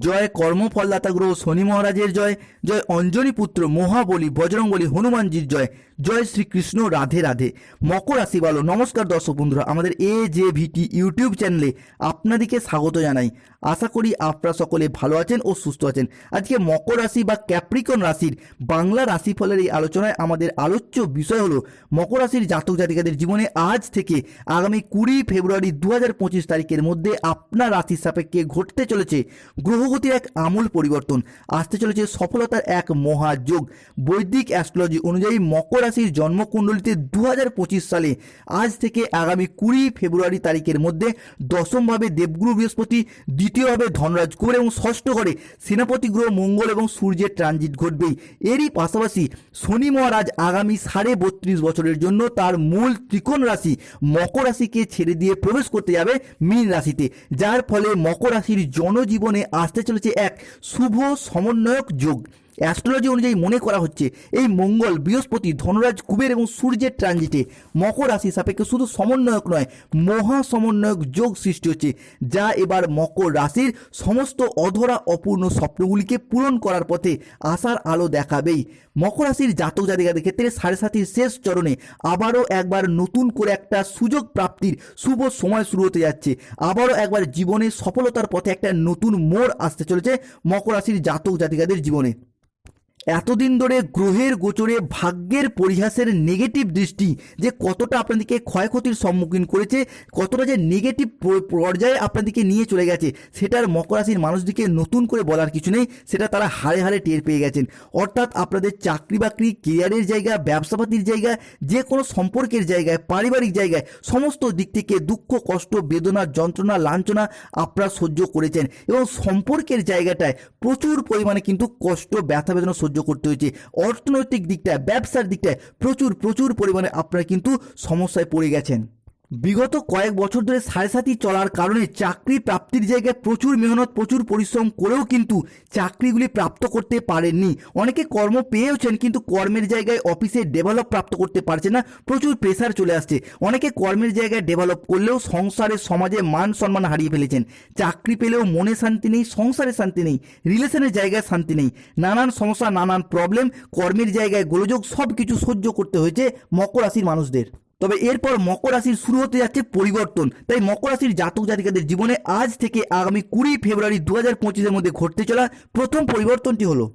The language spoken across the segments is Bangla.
জয় কর্মফলদাতা গ্রহ শনি মহারাজের জয় জয় অঞ্জনী পুত্র মহাবলী বজরঙ্গলী হনুমানজির জয় জয় শ্রীকৃষ্ণ রাধে রাধে। মকর রাশি বলো, নমস্কার দর্শক বন্ধুরা, আমাদের এ জে ভিটি ইউটিউব চ্যানেলে আপনাদেরকে স্বাগত জানাই। আশা করি আপনারা সকলে ভালো আছেন ও সুস্থ আছেন। আজকে মকর রাশি বা ক্যাপ্রিকন রাশির বাংলা রাশিফলের এই আলোচনায় আমাদের আলোচ্য বিষয় হলো মকর রাশির জাতক জাতিকাদের জীবনে আজ থেকে আগামী কুড়ি ফেব্রুয়ারি দু তারিখের মধ্যে আপনার রাশির সাপেক্ষে ঘটতে চলেছে গ্রহগতির এক আমূল পরিবর্তন। আসতে চলেছে সফলতার এক মহাযোগ। বৈদিক অ্যাস্ট্রোলজি অনুযায়ী মকর রাশির জন্মকুণ্ডলিতে দু সালে আজ থেকে আগামী কুড়ি ফেব্রুয়ারি তারিখের মধ্যে দশমভাবে দেবগুরু বৃহস্পতি দ্বিতীয়ভাবে ধনরাজ কুবের এবং ষষ্ঠ ঘরে সেনাপতি গ্রহ মঙ্গল এবং সূর্যের ট্রানজিট ঘটবেই। এরই পাশাপাশি শনি মহারাজ আগামী সাড়ে বত্রিশ বছরের জন্য তার মূল ত্রিকোণ রাশি মকর রাশিকে ছেড়ে দিয়ে প্রবেশ করতে যাবে মীন রাশিতে, যার ফলে মকর রাশির জনজীবনে আসতে চলেছে এক শুভ সমন্বয়ক যোগ। অ্যাস্ট্রোলজি অনুযায়ী মনে করা হচ্ছে, এই মঙ্গল, বৃহস্পতি, ধনরাজ, কুবের এবং সূর্যের ট্রানজিটে মকর রাশি সাপেক্ষে শুধু সমন্বয়ক নয়, মহা সমন্বয়ক যোগ সৃষ্টি হচ্ছে, যা এবার মকর রাশির সমস্ত অধরা অপূর্ণ স্বপ্নগুলিকে পূরণ করার পথে আশার আলো দেখাবেই। মকর রাশির জাতক জাতিকাদের ক্ষেত্রে সাড়ে সাতির শেষ চরণে আবারও একবার নতুন করে একটা সুযোগ প্রাপ্তির শুভ সময় শুরু হতে যাচ্ছে। আবারও একবার জীবনে সফলতার পথে একটা নতুন মোড় আসতে চলেছে মকর রাশির জাতক জাতিকাদের জীবনে। এতদিন ধরে গ্রহের গোচরে ভাগ্যের পরিহাসের নেগেটিভ দৃষ্টি যে কতটা আপনাদেরকে ক্ষয়ক্ষতির সম্মুখীন করেছে, কতটা যে নেগেটিভ পর্যায়ে আপনাদেরকে নিয়ে চলে গেছে, সেটার মকর রাশির মানুষদিকে নতুন করে বলার কিছু নেই, সেটা তারা হারে হারে টের পেয়ে গেছেন। অর্থাৎ আপনাদের চাকরি বাকরি কেরিয়ারের জায়গা, ব্যবসাপাতির জায়গা যে কোনো সম্পর্কের জায়গায়, পারিবারিক জায়গায়, সমস্ত দিক থেকে দুঃখ, কষ্ট, বেদনা, যন্ত্রণা, লাঞ্ছনা আপনারা সহ্য করেছেন। এবং সম্পর্কের জায়গাটায় প্রচুর পরিমাণে কিন্তু কষ্ট, ব্যথা, বেদনা সহ্য করতে হয়েছে। অর্থনৈতিক দিকটায় ব্যবসার দিকটায় প্রচুর প্রচুর পরিমাণে আপনারা কিন্তু সমস্যায় পড়ে গেছেন। বিগত কয়েক বছর ধরে সাড়ে সাতি চলার কারণে চাকরি প্রাপ্তির জায়গায় প্রচুর মেহনত, প্রচুর পরিশ্রম করেও কিন্তু চাকরিগুলি প্রাপ্ত করতে পারেননি। অনেকে কর্ম পেয়েওছেন কিন্তু কর্মের জায়গায় অফিসে ডেভেলপ প্রাপ্ত করতে পারছে না, প্রচুর প্রেসার চলে আসছে। অনেকে কর্মের জায়গায় ডেভেলপ করলেও সংসারে, সমাজে মান সম্মান হারিয়ে ফেলেছেন। চাকরি পেলেও মনে শান্তি নেই, সংসারে শান্তি নেই রিলেশনের জায়গায় শান্তি নেই। নানান সমস্যা, নানান প্রবলেম কর্মের জায়গায় গোলযোগ সব কিছু সহ্য করতে হয়েছে মকর রাশির মানুষদের। তবে এরপর মকর রাশির শুরু হতে যাচ্ছে পরিবর্তন। তাই মকর রাশির জাতক জাতিকাদের জীবনে আজ থেকে আগামী কুড়ি ফেব্রুয়ারি দু হাজার পঁচিশের মধ্যে ঘটতে চলা প্রথম পরিবর্তনটি হলো।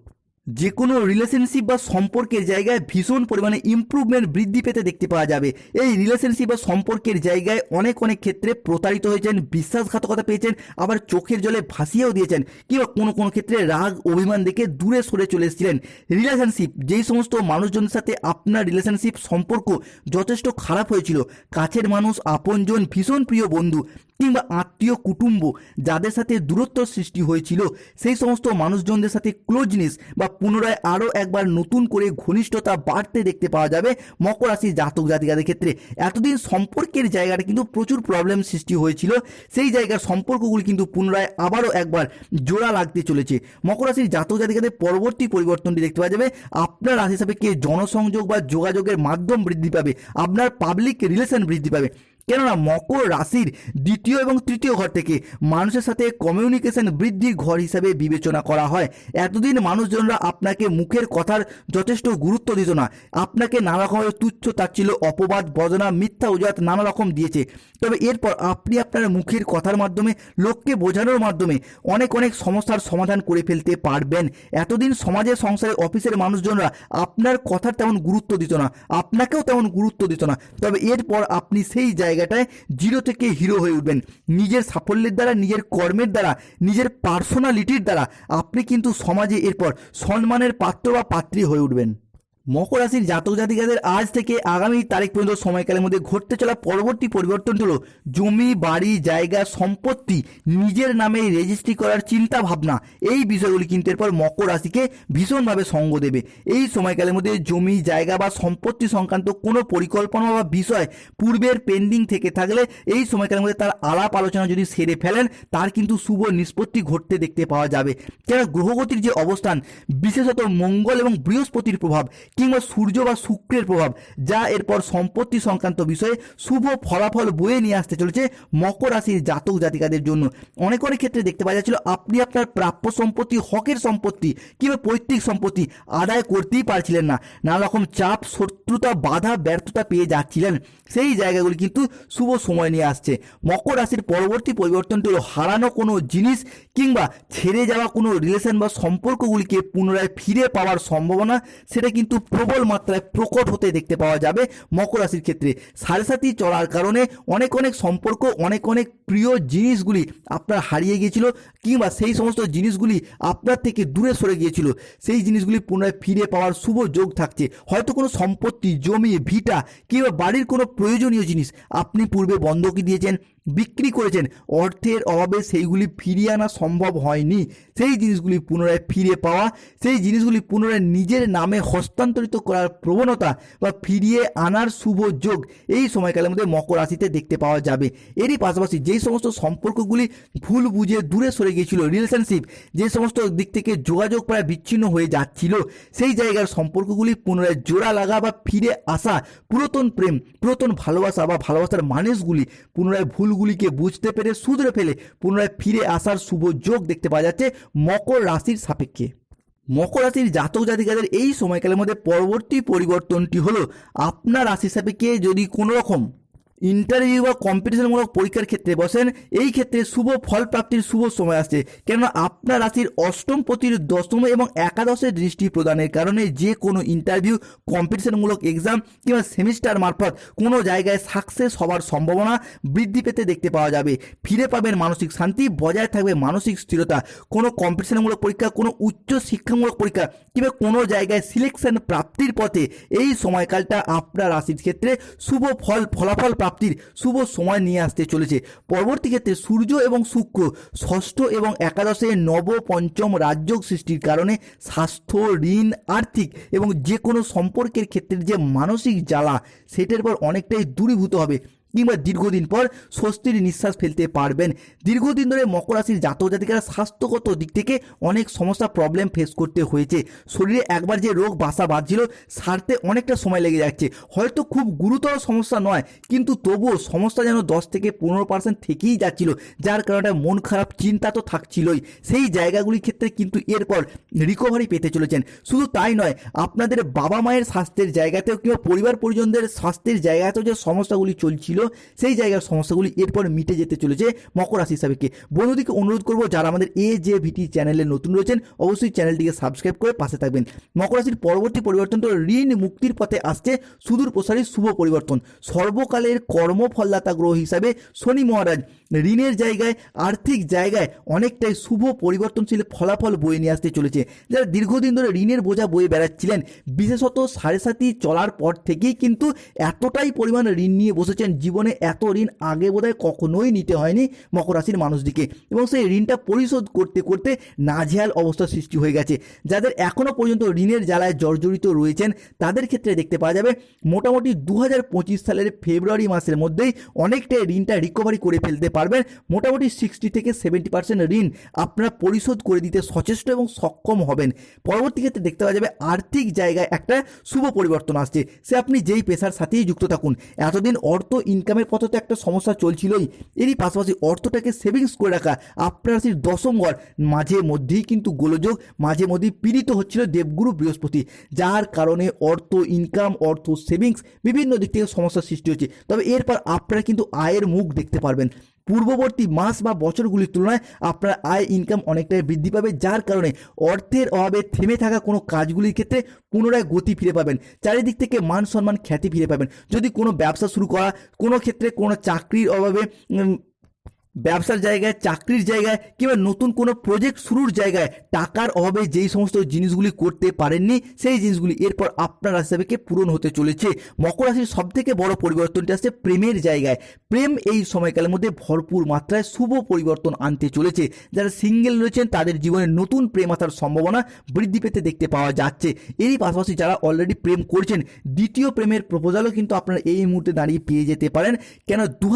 যে কোনো রিলেশনশিপ বা সম্পর্কের জায়গায় ভীষণ পরিমাণে ইমপ্রুভমেন্ট বৃদ্ধি পেতে দেখতে পাওয়া যাবে। এই রিলেশনশিপ বা সম্পর্কের জায়গায় অনেক অনেক ক্ষেত্রে প্রতারিত হয়েছেন, বিশ্বাসঘাতকতা পেয়েছেন, আবার চোখের জলে ভাসিয়েও দিয়েছেন কিংবা কোনো কোনো ক্ষেত্রে রাগ, অভিমান দেখে দূরে সরে চলে এসেছিলেন। রিলেশনশিপ যেই সমস্ত মানুষজনের সাথে আপনার রিলেশনশিপ সম্পর্ক যথেষ্ট খারাপ হয়েছিল, কাছের মানুষ, আপনজন, ভীষণ প্রিয় বন্ধু কিংবা আত্মীয়, কুটুম্ব, যাদের সাথে দূরত্ব সৃষ্টি হয়েছিল, সেই সমস্ত মানুষজনদের সাথে ক্লোজনেস বা পুনরায় আরও একবার নতুন করে ঘনিষ্ঠতা বাড়তে দেখতে পাওয়া যাবে মকর রাশির জাতক জাতিকাদের ক্ষেত্রে। এতদিন সম্পর্কের জায়গাটা কিন্তু প্রচুর প্রবলেম সৃষ্টি হয়েছিল। সেই জায়গার সম্পর্কগুলি কিন্তু পুনরায় আবারও একবার জোড়া লাগতে চলেছে। মকর রাশির জাতক জাতিকাদের পরবর্তী পরিবর্তনটি দেখতে পাওয়া যাবে। আপনার রাশি হিসাবে কে জনসংযোগ বা যোগাযোগের মাধ্যম বৃদ্ধি পাবে। আপনার পাবলিক রিলেশন বৃদ্ধি পাবে। কেননা মকর রাশির দ্বিতীয় এবং তৃতীয় ঘর থেকে মানুষের সাথে কমিউনিকেশন বৃদ্ধির ঘর হিসাবে বিবেচনা করা হয়। এতদিন মানুষজনরা আপনাকে মুখের কথার যথেষ্ট গুরুত্ব দিত না। আপনাকে নানা রকমের তুচ্ছ তাচ্ছিল অপবাদ বদনা মিথ্যা উজাত নানা রকম দিয়েছে। তবে এরপর আপনি আপনার মুখের কথার মাধ্যমে, লোককে বোঝানোর মাধ্যমে অনেক অনেক সমস্যার সমাধান করে ফেলতে পারবেন। এতদিন সমাজের সংসারে অফিসের মানুষজনরা আপনার কথার তেমন গুরুত্ব দিত না। আপনাকেও তেমন গুরুত্ব দিত না। তবে এরপর আপনি সেই জায়গাটায় জিরো থেকে হিরো হয়ে উঠবেন। নিজের সাফল্যের দ্বারা, নিজের কর্মের দ্বারা, নিজের পার্সোনালিটির দ্বারা আপনি কিন্তু সমাজে এরপর সম্মানের পাত্র বা পাত্রী হয়ে উঠবেন। মকর রাশির জাতক জাতিকাদের আজ থেকে আগামী তারিখ পর্যন্ত সময়কালের মধ্যে ঘটতে চলা পরবর্তী পরিবর্তন হলো জমি, বাড়ি, জায়গা, সম্পত্তি নিজের নামে রেজিস্ট্রি করার চিন্তা ভাবনা এই বিষয়গুলি কিন্তু এরপর মকর রাশিকে ভীষণভাবে সঙ্গ দেবে। এই সময়কালের মধ্যে জমি, জায়গা বা সম্পত্তি সংক্রান্ত কোনো পরিকল্পনা বা বিষয় পূর্বের পেন্ডিং থেকে থাকলে এই সময়কালের মধ্যে তার আলাপ আলোচনা যদি সেরে ফেলেন, তার কিন্তু শুভ নিষ্পত্তি ঘটতে দেখতে পাওয়া যাবে। কেন? গ্রহগতির যে অবস্থান, বিশেষত মঙ্গল এবং বৃহস্পতির প্রভাব কিংবা সূর্য বা শুক্রের প্রভাব, যা এরপর সম্পত্তি সংক্রান্ত বিষয়ে শুভ ফলাফল বয়ে নিয়ে আসতে চলেছে মকর রাশির জাতক জাতিকাদের জন্য। অনেক অনেক ক্ষেত্রে দেখতে পাওয়া যাচ্ছিল, আপনি আপনার প্রাপ্য সম্পত্তি, হকের সম্পত্তি কিংবা পৈতৃক সম্পত্তি আদায় করতেই পারছিলেন না। নানা রকম চাপ, শত্রুতা, বাধা, ব্যর্থতা পেয়ে যাচ্ছিলেন। সেই জায়গাগুলি কিন্তু শুভ সময় নিয়ে আসছে। মকর রাশির পরবর্তী পরিবর্তনটি হলো হারানো কোনো জিনিস কিংবা ছেড়ে যাওয়া কোনো রিলেশন বা সম্পর্কগুলিকে পুনরায় ফিরে পাওয়ার সম্ভাবনা, সেটা কিন্তু প্রবল মাত্রায় প্রকট হতে দেখতে পাওয়া যাবে মকর রাশির ক্ষেত্রে। সাড়ে সাথী চলার কারণে অনেক অনেক সম্পর্ক, অনেক অনেক প্রিয় জিনিসগুলি আপনার হারিয়ে গিয়েছিল কিংবা সেই সমস্ত জিনিসগুলি আপনার থেকে দূরে সরে গিয়েছিল। সেই জিনিসগুলি পুনরায় ফিরে পাওয়ার শুভ যোগ থাকছে। হয়তো কোনো সম্পত্তি, জমি, ভিটা কিংবা বাড়ির কোনো প্রয়োজনীয় জিনিস আপনি পূর্বে বন্ধকি দিয়েছেন বিক্রি করেছেন। অর্থের অভাবে সেইগুলি ফিরিয়ে আনা সম্ভব হয়নি। সেই জিনিসগুলি পুনরায় ফিরে পাওয়া, সেই জিনিসগুলি পুনরায় নিজের নামে হস্তান্তরিত করার প্রবণতা বা ফিরিয়ে আনার শুভ যোগ এই সময়কালের মধ্যে মকর রাশিতে দেখতে পাওয়া যাবে। এরই পাশাপাশি যেই সমস্ত সম্পর্কগুলি ভুল বুঝে দূরে সরে গিয়েছিল রিলেশনশিপ যে সমস্ত দিক থেকে যোগাযোগ প্রায় বিচ্ছিন্ন হয়ে যাচ্ছিল, সেই জায়গার সম্পর্কগুলি পুনরায় জোড়া লাগা বা ফিরে আসা, পুরাতন প্রেম, পুরাতন ভালোবাসা বা ভালোবাসার মানুষগুলি পুনরায় ভুলগুলিকে বুঝতে পেরে শুধরে ফেলে পুনরায় ফিরে আসার শুভ যোগ দেখতে পাওয়া যাচ্ছে মকর রাশির সাপেক্ষে। মকর রাশির জাতক জাতিকাদের এই সময়কালের মধ্যে পরবর্তী পরিবর্তনটি হলো, আপনার রাশি সাপেক্ষে যদি কোনো রকম ইন্টারভিউ বা কম্পিটিশনমূলক পরীক্ষার ক্ষেত্রে বসেন। এই ক্ষেত্রে শুভ ফল প্রাপ্তির শুভ সময় আসছে। কেননা আপনার রাশির অষ্টম পতির দশম এবং একাদশের দৃষ্টি প্রদানের কারণে যে কোনো ইন্টারভিউ কম্পিটিশনমূলক এক্সাম কিংবা সেমিস্টার মারফত কোনো জায়গায় সাকসেস হওয়ার সম্ভাবনা বৃদ্ধি পেতে দেখতে পাওয়া যাবে। ফিরে পাবেন মানসিক শান্তি, বজায় থাকবে মানসিক স্থিরতা। কোনো কম্পিটিশনমূলক পরীক্ষা, কোনো উচ্চ শিক্ষামূলক পরীক্ষা কিংবা কোনো জায়গায় সিলেকশন প্রাপ্তির পথে এই সময়কালটা আপনার রাশির ক্ষেত্রে শুভ ফল, ফলাফল প্রাপ্তির শুভ সময় নিয়ে আসতে চলেছে। পরবর্তী ক্ষেত্রে সূর্য এবং শুক্র ষষ্ঠ এবং একাদশে নব পঞ্চম রাজযোগ সৃষ্টির কারণে স্বাস্থ্য, ঋণ, আর্থিক এবং যে কোনো সম্পর্কের ক্ষেত্রে যে মানসিক জ্বালা, সেটার পর অনেকটাই দূরীভূত হবে। কিংবা দীর্ঘদিন পর স্বস্তির নিঃশ্বাস ফেলতে পারবেন। দীর্ঘদিন ধরে মকর রাশির জাতক জাতিকারা স্বাস্থ্যগত দিক থেকে অনেক সমস্যা প্রবলেম ফেস করতে হয়েছে। শরীরে একবার যে রোগ বাসা বাঁধছিল, সারতে অনেকটা সময় লেগে যাচ্ছে। হয়তো খুব গুরুতর সমস্যা নয়, কিন্তু তবুও সমস্যা যেন দশ থেকে পনেরো পার্সেন্ট থেকেই যাচ্ছিল, যার কারণে মন খারাপ, চিন্তা তো থাকছিলই। সেই জায়গাগুলির ক্ষেত্রে কিন্তু এরপর রিকভারি পেতে চলেছেন। শুধু তাই নয়, আপনাদের বাবা মায়ের স্বাস্থ্যের জায়গাতেও কিংবা পরিবার পরিজনদের স্বাস্থ্যের জায়গাতেও যে সমস্যাগুলি চলছিল সেই জায়গার সমস্যাগুলি এরপর মিটে যেতে চলেছে মকর রাশি হিসাবেকে বন্ধুদিকে অনুরোধ করব, যারা আমাদের এ জে ভিটি চ্যানেলে নতুন রয়েছেন, অবশ্যই চ্যানেলটিকে সাবস্ক্রাইব করে পাশে থাকবেন। মকর রাশির পরবর্তী পরিবর্তন তো ঋণ মুক্তির পথে আসছে, সুদূর প্রসারী শুভ পরিবর্তন। সর্বকালের কর্মফলদাতা গ্রহ হিসাবে শনি মহারাজ ঋণের জায়গায়, আর্থিক জায়গায় অনেকটাই শুভ পরিবর্তনশীল ফলাফল বয়ে নিয়ে আসতে চলেছে। যারা দীর্ঘদিন ধরে ঋণের বোঝা বয়ে বেড়াচ্ছিলেন, বিশেষত সাড়ে সাতি চলার পর থেকেই কিন্তু এতটাই পরিমাণ ঋণ নিয়ে বসেছেন জীবনে এত ঋণ আগে বোধহয় কখনোই নিতে হয়নি মকর রাশির মানুষদিকে। এবং সেই ঋণটা পরিশোধ করতে করতে নাজেহাল অবস্থার সৃষ্টি হয়ে গেছে। যাদের এখনও পর্যন্ত ঋণের জ্বালায় জর্জরিত রয়েছেন, তাদের ক্ষেত্রে দেখতে পাওয়া যাবে মোটামুটি দু হাজার পঁচিশ সালের ফেব্রুয়ারি মাসের মধ্যেই অনেকটাই ঋণটা রিকভারি করে ফেলতে পারবেন। মোটামুটি সিক্সটি থেকে সেভেন্টি পার্সেন্ট ঋণ আপনারা পরিশোধ করে দিতে সচেষ্ট এবং সক্ষম হবেন। পরবর্তী ক্ষেত্রে দেখতে পাওয়া যাবে আর্থিক জায়গায় একটা শুভ পরিবর্তন আসছে। সে আপনি যেই পেশার সাথেই যুক্ত থাকুন। এতদিন অর্থ ইনকামের পথে তো একটা সমস্যা চলছিলই। এরই পাশাপাশি অর্থটাকে সেভিংস করে রাখা আপনার দশম ঘর। মাঝে মধ্যেই কিন্তু গোলযোগ, মাঝে মধ্যেই পীড়িত হচ্ছিল দেবগুরু বৃহস্পতি, যার কারণে অর্থ ইনকাম অর্থ সেভিংস বিভিন্ন দিক থেকে সমস্যার সৃষ্টি হচ্ছে। তবে এরপর আপনারা কিন্তু আয়ের মুখ দেখতে পারবেন। পূর্ববর্তী মাস বা বছরগুলির তুলনায় আপনার আয় ইনকাম অনেকটাই বৃদ্ধি পাবে। যার কারণে অর্থের অভাবে থেমে থাকা কোনো কাজগুলির ক্ষেত্রে পুনরায় গতি ফিরে পাবেন। চারিদিক থেকে মান সম্মান খ্যাতি ফিরে পাবেন। যদি কোনো ব্যবসা শুরু করা কোনো ক্ষেত্রে কোনো চাকরির অভাবে ব্যবসার জায়গায়, চাকরির জায়গায় কিংবা নতুন কোনো প্রজেক্ট শুরুর জায়গায় টাকার অভাবে যেই সমস্ত জিনিসগুলি করতে পারেননি, সেই জিনিসগুলি এরপর আপনার রাশি হিসাবে পূরণ হতে চলেছে। মকর রাশির সব থেকে বড় পরিবর্তনটি আসছে প্রেমের জায়গায়। প্রেম এই সময়কালের মধ্যে ভরপুর মাত্রায় শুভ পরিবর্তন আনতে চলেছে। যারা সিঙ্গেল রয়েছেন, তাদের জীবনে নতুন প্রেম আসার সম্ভাবনা বৃদ্ধি পেতে দেখতে পাওয়া যাচ্ছে। এরই পাশাপাশি যারা অলরেডি প্রেম করছেন, দ্বিতীয় প্রেমের প্রপোজালও কিন্তু আপনারা এই মুহূর্তে দাঁড়িয়ে পেয়ে যেতে পারেন। কেন? দু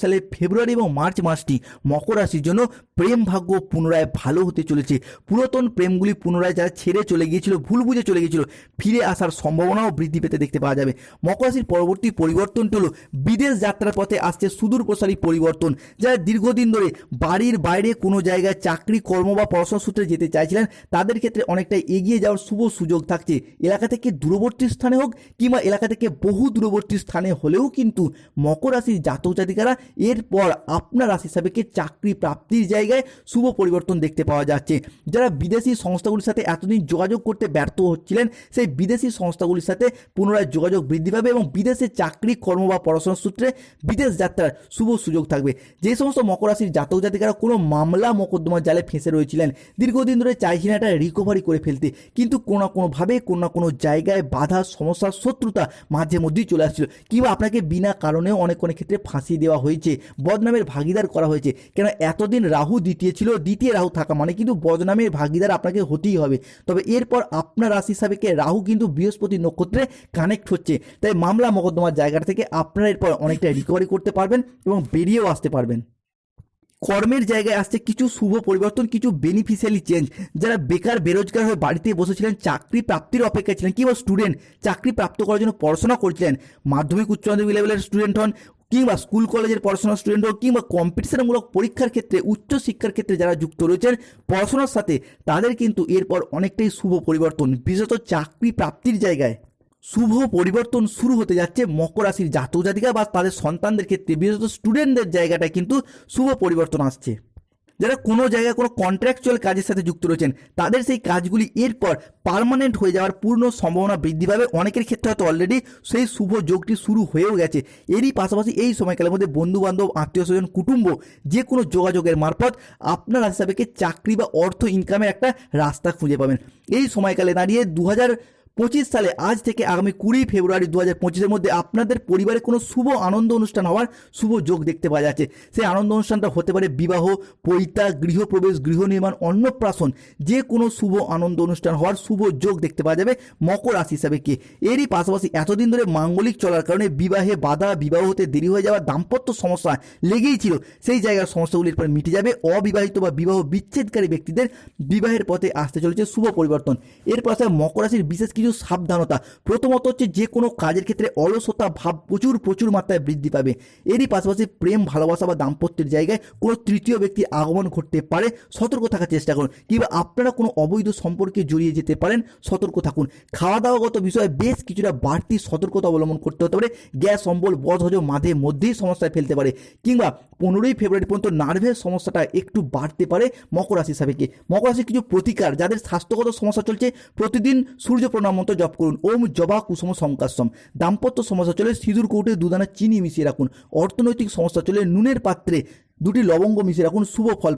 সালের ফেব্রুয়ারি এবং মার্চ মাসে মাসটি মকর রাশির জন্য প্রেম ভাগ্য পুনরায় ভালো হতে চলেছে। পুরাতন প্রেমগুলি পুনরায় যারা ছেড়ে চলে গিয়েছিল, ভুল বুঝে চলে গিয়েছিল, ফিরে আসার সম্ভাবনাও বৃদ্ধি পেতে দেখতে পাওয়া যাবে। মকর রাশির পরবর্তী পরিবর্তনটি হলো, বিদেশ যাত্রার পথে আসছে সুদূর প্রসারী পরিবর্তন। যারা দীর্ঘদিন ধরে বাড়ির বাইরে কোনো জায়গায় চাকরি, কর্ম বা পড়াশোনা সূত্রে যেতে চাইছিলেন, তাদের ক্ষেত্রে অনেকটাই এগিয়ে যাওয়ার শুভ সুযোগ থাকছে। এলাকা থেকে দূরবর্তী স্থানে হোক কিংবা এলাকা থেকে বহু দূরবর্তী স্থানে হলেও কিন্তু মকর রাশির জাতক জাতিকারা এরপর আপনার সাপেক্ষে চাকরি প্রাপ্তির জায়গায় শুভ পরিবর্তন দেখতে পাওয়া যাচ্ছে? যারা বিদেশি সংস্থাগুলির সাথে এতদিন যোগাযোগ করতে ব্যর্থ হচ্ছিলেন, সেই বিদেশি সংস্থাগুলির সাথে পুনরায় যোগাযোগ বৃদ্ধি পাবে এবং বিদেশে চাকরি, কর্ম বা পড়াশোনার সূত্রে বিদেশ যাত্রার শুভ সুযোগ থাকবে। যে সমস্ত মকর রাশির জাতক জাতিকারা কোনো মামলা মোকদ্দমার জালে ফেঁসে রয়েছিলেন, দীর্ঘদিন ধরে চাইছিলেন একটা রিকভারি করে ফেলতে। কিন্তু কোনো না কোনোভাবে, কোনো না কোনো জায়গায় বাধা, সমস্যা, শত্রুতা মাঝে মধ্যেই চলে আসছিল। কিংবা আপনাকে বিনা কারণেও অনেক অনেক ক্ষেত্রে ফাঁসি দেওয়া হয়েছে। বদনামের ভাগিদার করা হয়েছে। কেন এতদিন রাহু দ্বিতীয় ছিল দ্বিতীয় রাহু থাকা মানে কিন্তু বদনামের ভাগিদার আপনাকে হতেই হবে। তবে এরপর আপনার রাশি হিসাবে রাহু কিন্তু বৃহস্পতি নক্ষত্রে কানেক্ট হচ্ছে। তাই মামলা মোকদ্দমার জায়গাটা থেকে আপনারা এরপর অনেকটা রিকভারি করতে পারবেন এবং বেরিয়েও আসতে পারবেন। কর্মের জায়গায় আসছে কিছু শুভ পরিবর্তন, কিছু বেনিফিশিয়ালি চেঞ্জ যারা বেকার, বেরোজগার হয়ে বাড়িতে বসেছিলেন, চাকরি প্রাপ্তির অপেক্ষায় ছিলেন, কিংবা স্টুডেন্ট চাকরি প্রাপ্ত করার জন্য পড়াশোনা করছিলেন, মাধ্যমিক উচ্চ মাধ্যমিক লেভেলের স্টুডেন্ট হন কিংবা স্কুল কলেজের পড়াশোনার স্টুডেন্ট হোক কিংবা কম্পিটিশনমূলক পরীক্ষার ক্ষেত্রে, উচ্চশিক্ষার ক্ষেত্রে যারা যুক্ত রয়েছেন, পড়াশোনার সাথে তাদের কিন্তু এরপর অনেকটাই শুভ পরিবর্তন। বিশেষত চাকরি প্রাপ্তির জায়গায় শুভ পরিবর্তন শুরু হতে যাচ্ছে মকর রাশির জাতক জাতিকা বা তাদের সন্তানদের ক্ষেত্রে। বিশেষত স্টুডেন্টদের জায়গাটায় কিন্তু শুভ পরিবর্তন আসছে। যারা কোনো জায়গায় কোনো কন্ট্রাকচুয়াল কাজের সাথে যুক্ত রয়েছেন, তাদের সেই কাজগুলি এরপর পার্মানেন্ট হয়ে যাওয়ার পূর্ণ সম্ভাবনা বৃদ্ধি পাবে। অনেকের ক্ষেত্রে হয়তো অলরেডি সেই শুভ যোগটি শুরু হয়েও গেছে। এরই পাশাপাশি এই সময়কালের মধ্যে বন্ধু বান্ধব আত্মীয় স্বজন কুটুম্ব যে কোনো যোগাযোগের মারফত আপনার হিসাবে চাকরি বা অর্থ ইনকামের একটা রাস্তা খুঁজে পাবেন। এই সময়কালে দাঁড়িয়ে দু হাজার পঁচিশ সালে আজ থেকে আগামী কুড়ি ফেব্রুয়ারি দু হাজার পঁচিশের মধ্যে আপনাদের পরিবারে কোনো শুভ আনন্দ অনুষ্ঠান হওয়ার শুভ যোগ দেখতে পাওয়া যাচ্ছে। সেই আনন্দ অনুষ্ঠানটা হতে পারে বিবাহ, পৈতা, গৃহপ্রবেশ, গৃহ নির্মাণ, অন্নপ্রাশন, যে কোনো শুভ আনন্দ অনুষ্ঠান হওয়ার শুভ যোগ দেখতে পাওয়া যাবে মকর রাশি হিসাবে কি এরই পাশাপাশি এতদিন ধরে মাঙ্গলিক চলার কারণে বিবাহে বাধা, বিবাহ হতে দেরি হয়ে যাওয়া দাম্পত্য সমস্যা লেগেই ছিল। সেই জায়গার সমস্যাগুলির পর মিটে যাবে অবিবাহিত বা বিবাহ বিচ্ছেদকারী ব্যক্তিদের বিবাহের পথে আসতে চলেছে শুভ পরিবর্তন। এর পাশাপাশি মকর রাশির বিশেষ সাবধানতা। প্রথমত হচ্ছে যে কোনো কাজের ক্ষেত্রে অলসতা ভাব প্রচুর প্রচুর মাত্রায় বৃদ্ধি পাবে। এরই পাশাপাশি প্রেম, ভালোবাসা বা দাম্পত্যের জায়গায় কোনো তৃতীয় ব্যক্তি আগমন ঘটতে পারে। সতর্ক থাকার চেষ্টা করুন। কিংবা আপনারা কোনো অবৈধ সম্পর্কে জড়িয়ে যেতে পারেন, সতর্ক থাকুন। খাওয়া দাওয়াগত বিষয়ে বেশ কিছুটা বাড়তি সতর্কতা অবলম্বন করতে হতে পারে। গ্যাস, অম্বল, বদহজম মাঝে মধ্যেই সমস্যায় ফেলতে পারে। কিংবা পনেরোই ফেব্রুয়ারি পর্যন্ত নার্ভের সমস্যাটা একটু বাড়তে পারে মকর রাশি কি মকর রাশির কিছু প্রতিকার, যাদের স্বাস্থ্যগত সমস্যা চলছে, প্রতিদিন সূর্য প্রণাম মন্ত্র জপ করুন। ওম জবা কুসুম সংকাশ্রম দাম্পত্য সমস্যা চলে সিঁদুর, কৌটে, দুদানা, চিনি মিশিয়ে রাখুন। অর্থনৈতিক সমস্যা চলে নুনের পাত্রে দুটি লবঙ্গ মিশিয়ে রাখুন। শুভ ফল